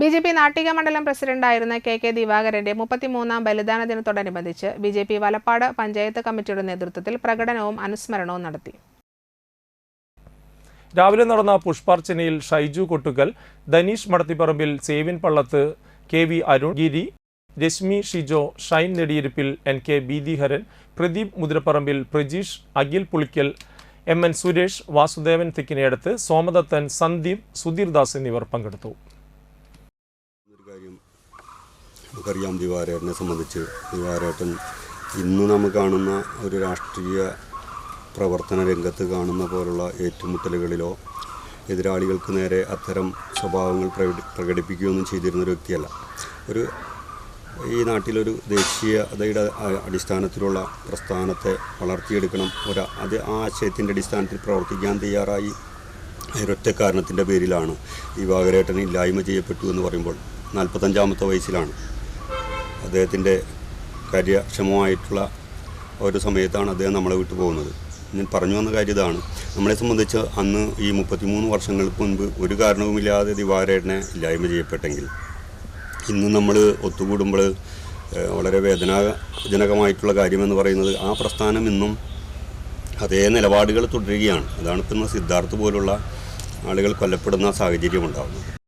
B J P Nattika മണ്ഡലം പ്രസിഡന്റായിരുന്ന K K ദിവാകരന്റെ മുപ്പത്തിമൂന്നാം ബലിദാന ദിനത്തോടനുബന്ധിച്ച് B J P Valappad panchayat കമ്മിറ്റിയുടെ നേതൃത്വത്തിൽ പ്രകടനവും അനുസ്മരണവും നടത്തി. രാവിലെ നടന്ന പുഷ്പാർച്ചനയിൽ Shaiju Kottukal Dhaneesh Madathipparambil Sevin Pallath K V Arun Giri Reshmi Shijo Shine Nediyirippil N K Beethiharan Pradeep Muthirapparambil Prajeesh Akhil Pulikkal M N Suresh Vasudevan Thekkineyaduth Somadathan Sandeep Sudheerdas എന്നിവർ പങ്കെടുത്തു. കാര്യം നമുക്കറിയാം ദിവാരേട്ടനെ സംബന്ധിച്ച്. ദിവാരേട്ടൻ ഇന്ന് നമ്മൾ കാണുന്ന ഒരു രാഷ്ട്രീയ പ്രവർത്തന രംഗത്ത് കാണുന്ന പോലുള്ള ഏറ്റുമുട്ടലുകളിലോ എതിരാളികൾക്ക് നേരെ അത്തരം സ്വഭാവങ്ങൾ പ്രകടി പ്രകടിപ്പിക്കുകയൊന്നും ചെയ്തിരുന്ന ഒരു വ്യക്തിയല്ല. ഒരു ഈ നാട്ടിലൊരു ദേശീയതയുടെ അടിസ്ഥാനത്തിലുള്ള പ്രസ്ഥാനത്തെ വളർത്തിയെടുക്കണം. ഒരു അത് ആ ആശയത്തിന്റെ അടിസ്ഥാനത്തിൽ പ്രവർത്തിക്കാൻ തയ്യാറായി. ഒരൊറ്റ കാരണത്തിന്റെ പേരിലാണ് ഈ വാഗരേട്ടൻ ഇല്ലായ്മ ചെയ്യപ്പെട്ടു എന്ന് പറയുമ്പോൾ നാൽപ്പത്തഞ്ചാമത്തെ വയസ്സിലാണ്. അദ്ദേഹത്തിന്റെ കാര്യക്ഷമമായിട്ടുള്ള ഒരു സമയത്താണ് അദ്ദേഹം നമ്മളെ വിട്ടു പോകുന്നത്. ഞാൻ പറഞ്ഞു വന്ന കാര്യം ഇതാണ്. നമ്മളെ സംബന്ധിച്ച് അന്ന് ഈ മുപ്പത്തിമൂന്ന് വർഷങ്ങൾക്ക് മുൻപ് ഒരു കാരണവുമില്ലാതെ ദിവാരേട്ടനെ ഇല്ലായ്മ ചെയ്യപ്പെട്ടെങ്കിൽ ഇന്ന് നമ്മൾ ഒത്തുകൂടുമ്പോൾ വളരെ വേദനാജനകമായിട്ടുള്ള കാര്യമെന്ന് പറയുന്നത് ആ പ്രസ്ഥാനം ഇന്നും അതേ നിലപാടുകൾ തുടരുകയാണ്. അതാണ് ഇപ്പം സിദ്ധാർത്ഥ് പോലുള്ള ആളുകൾ കൊല്ലപ്പെടുന്ന സാഹചര്യം ഉണ്ടാകുന്നത്